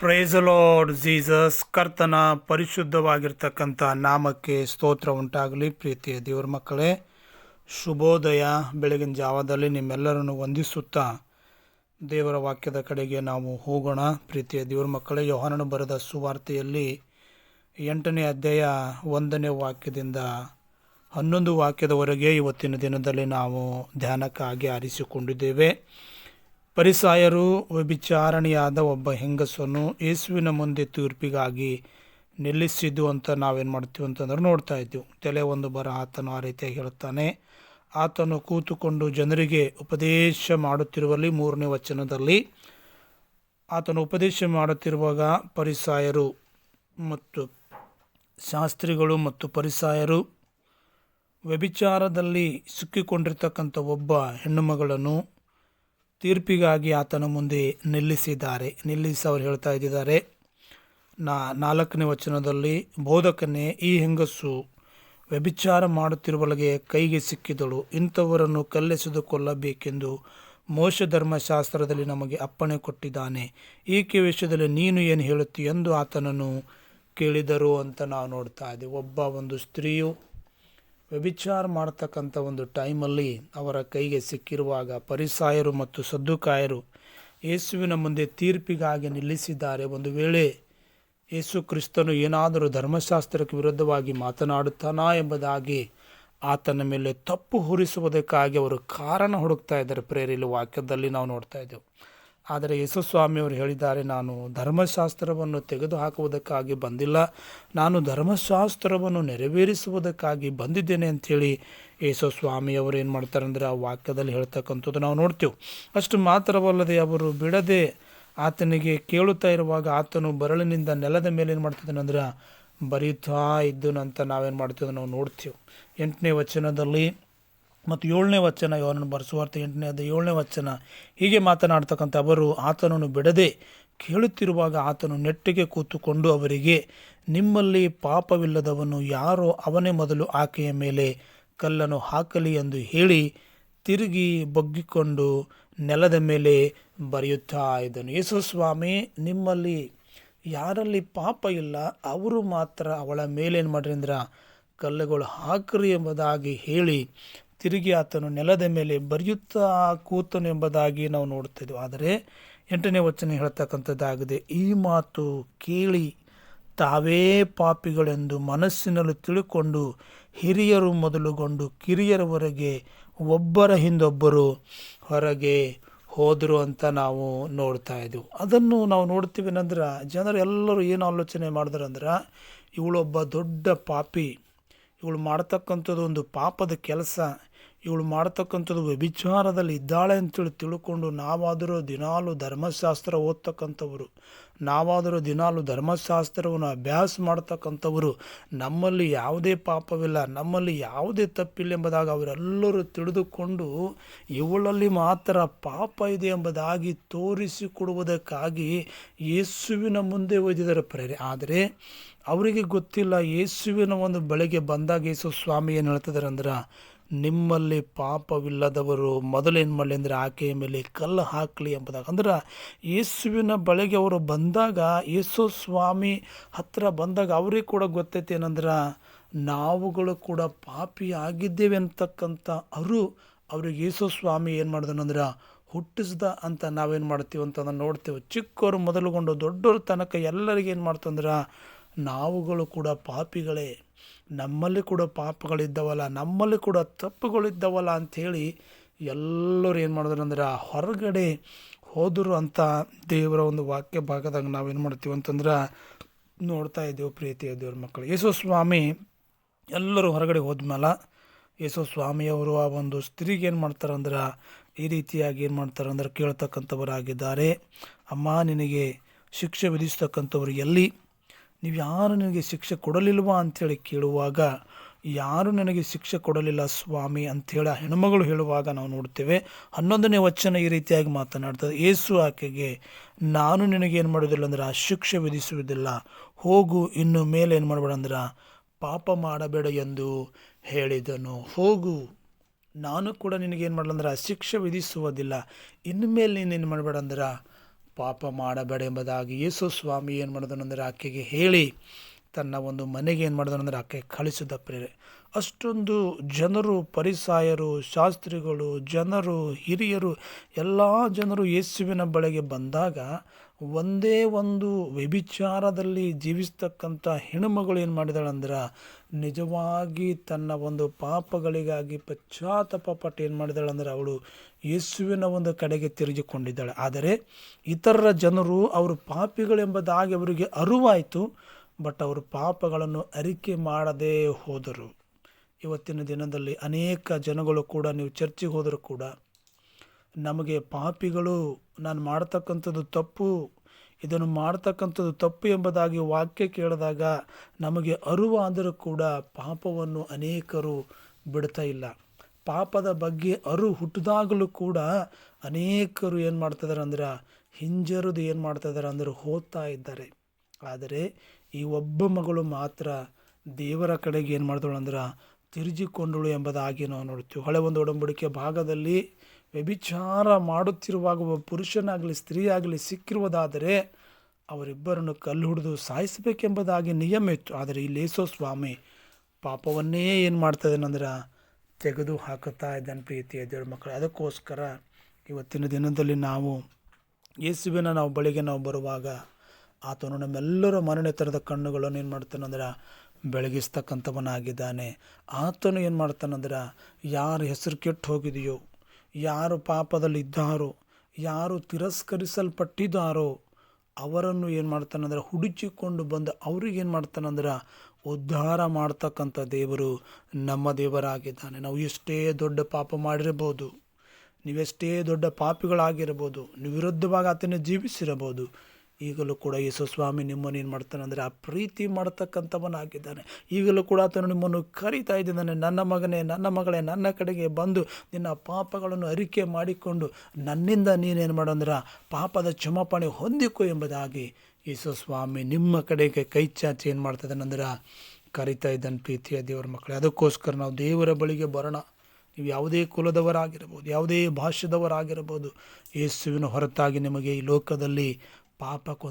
Price lord Jesus ಕರ್ತನ ಪರಿಶುದ್ಧವಾಗಿರ್ತಕ್ಕಂಥ ನಾಮಕ್ಕೆ ಸ್ತೋತ್ರ ಉಂಟಾಗಲಿ. ಪ್ರೀತಿಯ ದೇವರ ಮಕ್ಕಳೇ, ಶುಭೋದಯ ಬೆಳಗಿನ ಜಾವದಲ್ಲಿ ನಿಮ್ಮೆಲ್ಲರನ್ನು ವಂದಿಸುತ್ತಾ ದೇವರ ವಾಕ್ಯದ ಕಡೆಗೆ ನಾವು ಹೋಗೋಣ. ಪ್ರೀತಿಯ ದೇವರ ಮಕ್ಕಳೇ, ಯೋಹಾನನು ಬರೆದ ಸುವಾರ್ತೆಯಲ್ಲಿ ಎಂಟನೇ ಅಧ್ಯಾಯ ಒಂದನೇ ವಾಕ್ಯದಿಂದ ಹನ್ನೊಂದು ವಾಕ್ಯದವರೆಗೆ ಇವತ್ತಿನ ದಿನದಲ್ಲಿ ನಾವು ಧ್ಯಾನಕ್ಕಾಗಿ ಆರಿಸಿಕೊಂಡಿದ್ದೇವೆ. ಪರಿಸಾಯರು ವ್ಯಭಿಚಾರಣೆಯಾದ ಒಬ್ಬ ಹೆಂಗಸನ್ನು ಯೇಸುವಿನ ಮುಂದೆ ತೀರ್ಪಿಗಾಗಿ ನಿಲ್ಲಿಸಿದ್ದು ಅಂತ ನಾವೇನು ಮಾಡ್ತೀವಿ ಅಂತಂದ್ರೆ ನೋಡ್ತಾ ಇದ್ದೀವಿ. ತಲೆ ಒಂದು ಬರ ಆತನು ಆ ರೀತಿಯಾಗಿ ಹೇಳ್ತಾನೆ. ಆತನು ಕೂತುಕೊಂಡು ಜನರಿಗೆ ಉಪದೇಶ ಮಾಡುತ್ತಿರುವಲ್ಲಿ ಮೂರನೇ ವಚನದಲ್ಲಿ ಆತನು ಉಪದೇಶ ಮಾಡುತ್ತಿರುವಾಗ ಪರಿಸಾಯರು ಮತ್ತು ಶಾಸ್ತ್ರಿಗಳು ಮತ್ತು ಪರಿಸಾಯರು ವ್ಯಭಿಚಾರದಲ್ಲಿ ಸಿಕ್ಕಿಕೊಂಡಿರ್ತಕ್ಕಂಥ ಒಬ್ಬ ಹೆಣ್ಣುಮಗಳನ್ನು ತೀರ್ಪಿಗಾಗಿ ಆತನ ಮುಂದೆ ನಿಲ್ಲಿಸಿದ್ದಾರೆ. ನಿಲ್ಲಿಸಿ ಅವರು ಹೇಳ್ತಾ ಇದ್ದಿದ್ದಾರೆ ನಾ ನಾಲ್ಕನೇ ವಚನದಲ್ಲಿ ಬೋಧಕನೇ ಈ ಹೆಂಗಸು ವ್ಯಭಿಚಾರ ಮಾಡುತ್ತಿರುವೊಳಗೆ ಕೈಗೆ ಸಿಕ್ಕಿದಳು. ಇಂಥವರನ್ನು ಕಲ್ಲೆಸೆದು ಕೊಲ್ಲಬೇಕೆಂದು ಮೋಶ ಧರ್ಮಶಾಸ್ತ್ರದಲ್ಲಿ ನಮಗೆ ಅಪ್ಪಣೆ ಕೊಟ್ಟಿದ್ದಾನೆ. ಈಕೆ ವಿಷಯದಲ್ಲಿ ನೀನು ಏನು ಹೇಳುತ್ತಿ ಎಂದು ಆತನನ್ನು ಕೇಳಿದರು ಅಂತ ನಾವು ನೋಡ್ತಾ ಇದ್ದೀವಿ. ಒಬ್ಬ ಒಂದು ಸ್ತ್ರೀಯು ವ್ಯಭಿಚಾರ ಮಾಡ್ತಕ್ಕಂಥ ಒಂದು ಟೈಮಲ್ಲಿ ಅವರ ಕೈಗೆ ಸಿಕ್ಕಿರುವಾಗ ಪರಿಸಾಯರು ಮತ್ತು ಸದ್ದುಕಾಯರು ಯೇಸುವಿನ ಮುಂದೆ ತೀರ್ಪಿಗಾಗಿ ನಿಲ್ಲಿಸಿದ್ದಾರೆ. ಒಂದು ವೇಳೆ ಯೇಸು ಕ್ರಿಸ್ತನು ಏನಾದರೂ ಧರ್ಮಶಾಸ್ತ್ರಕ್ಕೆ ವಿರುದ್ಧವಾಗಿ ಮಾತನಾಡುತ್ತಾನಾ ಎಂಬುದಾಗಿ ಆತನ ಮೇಲೆ ತಪ್ಪು ಹುರಿಸುವುದಕ್ಕಾಗಿ ಅವರು ಕಾರಣ ಹುಡುಕ್ತಾ ಇದ್ದಾರೆ. ಪ್ರೇರಿಲು ವಾಕ್ಯದಲ್ಲಿ ನಾವು ನೋಡ್ತಾ ಇದ್ದೇವೆ. ಆದರೆ ಯೇಸುಸ್ವಾಮಿಯವರು ಹೇಳಿದ್ದಾರೆ, ನಾನು ಧರ್ಮಶಾಸ್ತ್ರವನ್ನು ತೆಗೆದುಹಾಕುವುದಕ್ಕಾಗಿ ಬಂದಿಲ್ಲ. ನಾನು ಧರ್ಮಶಾಸ್ತ್ರವನ್ನು ನೆರವೇರಿಸುವುದಕ್ಕಾಗಿ ಬಂದಿದ್ದೇನೆ ಅಂಥೇಳಿ ಯೇಸುಸ್ವಾಮಿಯವರು ಏನು ಮಾಡ್ತಾರೆ ಅಂದರೆ ಆ ವಾಕ್ಯದಲ್ಲಿ ಹೇಳ್ತಕ್ಕಂಥದ್ದು ನಾವು ನೋಡ್ತೀವಿ. ಅಷ್ಟು ಮಾತ್ರವಲ್ಲದೆ ಅವರು ಬಿಡದೆ ಆತನಿಗೆ ಕೇಳುತ್ತಾ ಇರುವಾಗ ಆತನು ಬರಳಿನಿಂದ ನೆಲದ ಮೇಲೆ ಏನು ಮಾಡ್ತಿದ್ದಾನೆ ಅಂದ್ರೆ ಬರೀತಾ ಇದ್ದನಂತ ನಾವೇನು ಮಾಡ್ತೀವಿ ನಾವು ನೋಡ್ತೀವಿ. ಎಂಟನೇ ವಚನದಲ್ಲಿ ಮತ್ತು ಏಳನೇ ವಚನ ಯೋನನ್ನು ಬರೆಸುವಾರ್ಥ ಎಂಟನೇ ಅದ ಏಳನೇ ವಚನ. ಹೀಗೆ ಮಾತನಾಡ್ತಕ್ಕಂಥ ಅವರು, ಆತನನ್ನು ಬಿಡದೆ ಕೇಳುತ್ತಿರುವಾಗ ಆತನು ನೆಟ್ಟಿಗೆ ಕೂತುಕೊಂಡು ಅವರಿಗೆ, ನಿಮ್ಮಲ್ಲಿ ಪಾಪವಿಲ್ಲದವನು ಯಾರೋ ಅವನೇ ಮೊದಲು ಆಕೆಯ ಮೇಲೆ ಕಲ್ಲನ್ನು ಹಾಕಲಿ ಎಂದು ಹೇಳಿ ತಿರುಗಿ ಬಗ್ಗಿಕೊಂಡು ನೆಲದ ಮೇಲೆ ಬರೆಯುತ್ತಾ ಇದ್ದನು. ಯೇಸು ಸ್ವಾಮಿ, ನಿಮ್ಮಲ್ಲಿ ಯಾರಲ್ಲಿ ಪಾಪ ಇಲ್ಲ, ಅವರು ಮಾತ್ರ ಅವಳ ಮೇಲೇನು ಮಾಡ್ರಿ ಅಂದ್ರೆ ಕಲ್ಲುಗಳು ಹಾಕ್ರಿ ಎಂಬುದಾಗಿ ಹೇಳಿ ತಿರುಗಿ ಆತನು ನೆಲದ ಮೇಲೆ ಬರೆಯುತ್ತಾ ಕೂತನು ಎಂಬುದಾಗಿ ನಾವು ನೋಡುತ್ತೇವೆ ಆದರೆ ಎಂಟನೇ ವಚನ ಹೇಳ್ತಕ್ಕಂಥದ್ದಾಗಿದೆ, ಈ ಮಾತು ಕೇಳಿ ತಾವೇ ಪಾಪಿಗಳೆಂದು ಮನಸ್ಸಿನಲ್ಲಿ ತಿಳ್ಕೊಂಡು ಹಿರಿಯರು ಮೊದಲುಗೊಂಡು ಕಿರಿಯರವರೆಗೆ ಒಬ್ಬರ ಹಿಂದೊಬ್ಬರು ಹೊರಗೆ ಹೋದರು ಅಂತ ನಾವು ನೋಡ್ತಾ ಇದ್ದೆವು. ಅದನ್ನು ನಾವು ನೋಡ್ತೀವಿ ಏನಂದ್ರೆ, ಜನರು ಎಲ್ಲರೂ ಏನು ಆಲೋಚನೆ ಮಾಡಿದ್ರಂದ್ರೆ ಇವಳೊಬ್ಬ ದೊಡ್ಡ ಪಾಪಿ, ಇವಳು ಮಾಡ್ತಕ್ಕಂಥದ್ದು ಒಂದು ಪಾಪದ ಕೆಲಸ ಇವಳು ಮಾಡ್ತಕ್ಕಂಥದ್ದು ವ್ಯಭಿಚಾರದಲ್ಲಿ ಇದ್ದಾಳೆ ಅಂತೇಳಿ ತಿಳ್ಕೊಂಡು ನಾವಾದರೂ ದಿನಾಲು ಧರ್ಮಶಾಸ್ತ್ರ ಓದ್ತಕ್ಕಂಥವರು, ನಾವಾದರೂ ದಿನಾಲು ಧರ್ಮಶಾಸ್ತ್ರವನ್ನು ಅಭ್ಯಾಸ ಮಾಡ್ತಕ್ಕಂಥವರು, ನಮ್ಮಲ್ಲಿ ಯಾವುದೇ ಪಾಪವಿಲ್ಲ, ನಮ್ಮಲ್ಲಿ ಯಾವುದೇ ತಪ್ಪಿಲ್ಲ ಎಂಬುದಾಗಿ ಅವರೆಲ್ಲರೂ ತಿಳಿದುಕೊಂಡು ಇವಳಲ್ಲಿ ಮಾತ್ರ ಪಾಪ ಇದೆ ಎಂಬುದಾಗಿ ತೋರಿಸಿಕೊಡುವುದಕ್ಕಾಗಿ ಯೇಸುವಿನ ಮುಂದೆ ಒಯ್ದಿದ್ದಾರೆ ಪ್ರೇರೆ ಆದರೆ ಅವರಿಗೆ ಗೊತ್ತಿಲ್ಲ ಯೇಸುವಿನ ಒಂದು ಬಳಿಗೆ ಬಂದಾಗ ಯೇಸು ಸ್ವಾಮಿ ಏನು ಹೇಳ್ತಿದ್ದಾರೆ ಅಂದ್ರೆ ನಿಮ್ಮಲ್ಲಿ ಪಾಪವಿಲ್ಲದವರು ಮೊದಲೇನು ಮಾಡಲಿ ಅಂದರೆ ಆಕೆಯ ಮೇಲೆ ಕಲ್ಲು ಹಾಕಲಿ ಎಂಬುದಾಗ. ಅಂದ್ರೆ ಯೇಸುವಿನ ಬಳಿಗೆ ಅವರು ಬಂದಾಗ, ಯೇಸು ಸ್ವಾಮಿ ಹತ್ತಿರ ಬಂದಾಗ ಅವ್ರಿಗೆ ಕೂಡ ಗೊತ್ತೈತೆ ಏನಂದ್ರೆ ನಾವುಗಳು ಕೂಡ ಪಾಪಿ ಆಗಿದ್ದೇವೆ ಅಂತಕ್ಕಂಥ ಅವರು ಅವ್ರಿಗೆ ಯೇಸು ಸ್ವಾಮಿ ಏನು ಮಾಡಿದನಂದ್ರೆ ಹುಟ್ಟಿಸ್ದ ಅಂತ ನಾವೇನು ಮಾಡ್ತೀವಿ ಅಂತಂದ್ರೆ ನೋಡ್ತೇವೆ. ಚಿಕ್ಕವರು ಮೊದಲುಗೊಂಡು ದೊಡ್ಡವ್ರ ತನಕ ಎಲ್ಲರಿಗೇನು ಮಾಡ್ತಂದ್ರೆ ನಾವುಗಳು ಕೂಡ ಪಾಪಿಗಳೇ. ನಮ್ಮಲ್ಲಿ ಕೂಡ ಪಾಪಗಳಿದ್ದವಲ್ಲ, ನಮ್ಮಲ್ಲಿ ಕೂಡ ತಪ್ಪುಗಳಿದ್ದವಲ್ಲ ಅಂಥೇಳಿ ಎಲ್ಲರೂ ಏನು ಮಾಡಿದ್ರು ಅಂದ್ರೆ ಹೊರಗಡೆ ಹೋದರು ಅಂತ ದೇವರ ಒಂದು ವಾಕ್ಯ ಭಾಗದಾಗ ನಾವೇನು ಮಾಡ್ತೀವಿ ಅಂತಂದ್ರೆ ನೋಡ್ತಾ ಇದ್ದೇವೆ ಪ್ರೀತಿಯ ದೇವ್ರ ಮಕ್ಕಳು. ಯೇಸು ಸ್ವಾಮಿ ಎಲ್ಲರೂ ಹೊರಗಡೆ ಹೋದ್ಮೇಲೆ ಯೇಸು ಸ್ವಾಮಿಯವರು ಆ ಒಂದು ಸ್ತ್ರೀಗೆ ಏನು ಮಾಡ್ತಾರಂದ್ರೆ ಈ ರೀತಿಯಾಗಿ ಏನು ಮಾಡ್ತಾರಂದ್ರೆ ಕೇಳ್ತಕ್ಕಂಥವರಾಗಿದ್ದಾರೆ. ಅಮ್ಮ, ನಿನಗೆ ಶಿಕ್ಷೆ ವಿಧಿಸ್ತಕ್ಕಂಥವ್ರು ಎಲ್ಲಿ? ನೀವು ಯಾರು ನನಗೆ ಶಿಕ್ಷೆ ಕೊಡಲಿಲ್ವಾ ಅಂಥೇಳಿ ಕೇಳುವಾಗ, ಯಾರು ನನಗೆ ಶಿಕ್ಷೆ ಕೊಡಲಿಲ್ಲ ಸ್ವಾಮಿ ಅಂಥೇಳಿ ಆ ಹೆಣ್ಮಗಳು ಹೇಳುವಾಗ ನಾವು ನೋಡ್ತೇವೆ. ಹನ್ನೊಂದನೇ ವಚನ ಈ ರೀತಿಯಾಗಿ ಮಾತನಾಡ್ತದೆ. ಏಸು ಆಕೆಗೆ, ನಾನು ನಿನಗೆ ಏನು ಮಾಡೋದಿಲ್ಲ ಅಂದ್ರೆ ಆ ಶಿಕ್ಷೆ ವಿಧಿಸುವುದಿಲ್ಲ. ಹೋಗು, ಇನ್ನು ಮೇಲೆ ಏನು ಮಾಡಬೇಡ ಅಂದ್ರೆ ಪಾಪ ಮಾಡಬೇಡ ಎಂದು ಹೇಳಿದನು. ಹೋಗು, ನಾನು ಕೂಡ ನಿನಗೇನು ಮಾಡಲ್ಲ ಅಂದ್ರೆ ಶಿಕ್ಷೆ ವಿಧಿಸುವುದಿಲ್ಲ. ಇನ್ನು ಮೇಲೆ ನೀನೇನು ಮಾಡಬೇಡ ಅಂದ್ರೆ ಪಾಪ ಮಾಡಬೇಡ ಎಂಬುದಾಗಿ ಯೇಸು ಸ್ವಾಮಿ ಏನು ಮಾಡಿದನಂದರೆ ಆಕೆಗೆ ಹೇಳಿ ತನ್ನ ಒಂದು ಮನೆಗೆ ಏನು ಮಾಡಿದನಂದರೆ ಆಕೆ ಕಳಿಸಿದ ಪ್ರೇರೆ. ಅಷ್ಟೊಂದು ಜನರು, ಪರಿಸಾಯರು, ಶಾಸ್ತ್ರಿಗಳು, ಜನರು, ಹಿರಿಯರು, ಎಲ್ಲ ಜನರು ಯೇಸುವಿನ ಬಳಿಗೆ ಬಂದಾಗ ಒಂದೇ ಒಂದು ವ್ಯಭಿಚಾರದಲ್ಲಿ ಜೀವಿಸ್ತಕ್ಕಂಥ ಹೆಣ್ಣುಮಗಳು ಏನು ಮಾಡಿದಾಳಂದ್ರೆ ನಿಜವಾಗಿ ತನ್ನ ಒಂದು ಪಾಪಗಳಿಗಾಗಿ ಪಶ್ಚಾತ್ತಾಪ ಪಟ್ಟು ಏನು ಮಾಡಿದಾಳಂದ್ರೆ ಅವಳು ಯೇಸುವಿನ ಒಂದು ಕಡೆಗೆ ತಿರುಗಿಕೊಂಡಿದ್ದಾಳೆ. ಆದರೆ ಇತರರ ಜನರು ಅವರು ಪಾಪಿಗಳೆಂಬುದಾಗಿ ಅವರಿಗೆ ಅರಿವಾಯಿತು. ಬಟ್ ಅವರು ಪಾಪಗಳನ್ನು ಅರಿಕೆ ಮಾಡದೇ ಹೋದರು. ಇವತ್ತಿನ ದಿನದಲ್ಲಿ ಅನೇಕ ಜನಗಳು ಕೂಡ ನೀವು ಚರ್ಚಿಗೆ ಹೋದರೂ ಕೂಡ ನಮಗೆ ಪಾಪಿಗಳು ನಾನು ಮಾಡ್ತಕ್ಕಂಥದ್ದು ತಪ್ಪು, ಇದನ್ನು ಮಾಡ್ತಕ್ಕಂಥದ್ದು ತಪ್ಪು ಎಂಬುದಾಗಿ ವಾಕ್ಯ ಕೇಳಿದಾಗ ನಮಗೆ ಅರಿವಾದರೂ ಕೂಡ ಪಾಪವನ್ನು ಅನೇಕರು ಬಿಡ್ತಾ ಇಲ್ಲ. ಪಾಪದ ಬಗ್ಗೆ ಅರು ಹುಟ್ಟಿದಾಗಲೂ ಕೂಡ ಅನೇಕರು ಏನು ಮಾಡ್ತಿದ್ದಾರೆ ಅಂದ್ರೆ ಹಿಂಜರಿದು ಏನು ಮಾಡ್ತಿದ್ದಾರೆ ಅಂದ್ರೆ ಹೋಗ್ತಾ ಇದ್ದಾರೆ. ಆದರೆ ಈ ಒಬ್ಬ ಮಗಳು ಮಾತ್ರ ದೇವರ ಕಡೆಗೆ ಏನು ಮಾಡಿದಳು ಅಂದ್ರೆ ತಿರುಗಿಕೊಂಡಳು ಎಂಬುದಾಗಿ ನಾವು ನೋಡ್ತೀವಿ. ಹಳೆ ಒಂದು ಒಡಂಬಡಿಕೆ ಭಾಗದಲ್ಲಿ ವ್ಯಭಿಚಾರ ಮಾಡುತ್ತಿರುವಾಗ ಒಬ್ಬ ಪುರುಷನಾಗಲಿ, ಸ್ತ್ರೀಯಾಗಲಿ ಸಿಕ್ಕಿರುವುದಾದರೆ ಅವರಿಬ್ಬರನ್ನು ಕಲ್ಲು ಹಿಡಿದು ಸಾಯಿಸಬೇಕೆಂಬುದಾಗಿ ನಿಯಮ ಇತ್ತು. ಆದರೆ ಈ ಲೇಸೋ ಸ್ವಾಮಿ ಪಾಪವನ್ನೇ ಏನು ಮಾಡ್ತಾಯಿದ್ದಾನಂದ್ರೆ ತೆಗೆದು ಹಾಕುತ್ತಾ ಇದ್ದಾನೆ ಪ್ರೀತಿಯ ದೇವ್ರ ಮಕ್ಕಳು. ಅದಕ್ಕೋಸ್ಕರ ಇವತ್ತಿನ ದಿನದಲ್ಲಿ ನಾವು ಯೇಸುವಿನ ನಾವು ಬಳಿಗೆ ನಾವು ಬರುವಾಗ ಆತನು ನಮ್ಮೆಲ್ಲರ ಮರಣೆ ಥರದ ಕಣ್ಣುಗಳನ್ನು ಏನು ಮಾಡ್ತಾನಂದ್ರೆ ಬೆಳಗಿಸ್ತಕ್ಕಂಥವನಾಗಿದ್ದಾನೆ. ಆತನು ಏನು ಮಾಡ್ತಾನಂದ್ರೆ ಯಾರ ಹೆಸರು ಕೆಟ್ಟು ಹೋಗಿದೆಯೋ, ಯಾರು ಪಾಪದಲ್ಲಿ ಇದ್ದಾರೋ, ಯಾರು ತಿರಸ್ಕರಿಸಲ್ಪಟ್ಟಿದ್ದಾರೋ, ಅವರನ್ನು ಏನು ಮಾಡ್ತಾನಂದ್ರೆ ಹುಡುಚಿಕೊಂಡು ಬಂದು ಅವ್ರಿಗೆ ಏನು ಮಾಡ್ತಾನಂದ್ರೆ ಉದ್ಧಾರ ಮಾಡ್ತಕ್ಕಂಥ ದೇವರು ನಮ್ಮ ದೇವರಾಗಿದ್ದಾನೆ. ನಾವು ಎಷ್ಟೇ ದೊಡ್ಡ ಪಾಪ ಮಾಡಿರ್ಬೋದು ನೀವೆಷ್ಟೇ ದೊಡ್ಡ ಪಾಪಿಗಳಾಗಿರ್ಬೋದು ನೀವು ವಿರುದ್ಧವಾಗಿ ಆತನೇ ಜೀವಿಸಿರಬಹುದು ಈಗಲೂ ಕೂಡ ಯೇಸು ಸ್ವಾಮಿ ನಿಮ್ಮನ್ನು ಏನು ಮಾಡ್ತಾನೆ ಅಂದರೆ ಆ ಪ್ರೀತಿ ಮಾಡ್ತಕ್ಕಂಥವನಾಗಿದ್ದಾನೆ. ಈಗಲೂ ಕೂಡ ಆತನು ನಿಮ್ಮನ್ನು ಕರೀತಾ ಇದ್ದಾನೆ. ನನ್ನ ಮಗನೇ, ನನ್ನ ಮಗಳೇ, ನನ್ನ ಕಡೆಗೆ ಬಂದು ನಿನ್ನ ಪಾಪಗಳನ್ನು ಅರಿಕೆ ಮಾಡಿಕೊಂಡು ನನ್ನಿಂದ ನೀನೇನು ಮಾಡಂದ್ರೆ ಪಾಪದ ಕ್ಷಮಾಪಣೆ ಹೊಂದಿಕೊ ಎಂಬುದಾಗಿ ಯೇಸು ಸ್ವಾಮಿ ನಿಮ್ಮ ಕಡೆಗೆ ಕೈ ಚಾಚಿ ಏನು ಮಾಡ್ತದನಂದ್ರೆ ಕರಿತಾ ಇದ್ದಾನೆ ಪ್ರೀತಿಯ ದೇವರ ಮಕ್ಕಳೇ. ಅದಕ್ಕೋಸ್ಕರ ನಾವು ದೇವರ ಬಳಿಗೆ ಬರೋಣ. ನೀವು ಯಾವುದೇ ಕುಲದವರಾಗಿರ್ಬೋದು, ಯಾವುದೇ ಭಾಷೆದವರಾಗಿರ್ಬೋದು ಯೇಸುವಿನ ಹೊರತಾಗಿ ನಿಮಗೆ ಈ ಲೋಕದಲ್ಲಿ ಪಾಪಕ್ಕೊಂದು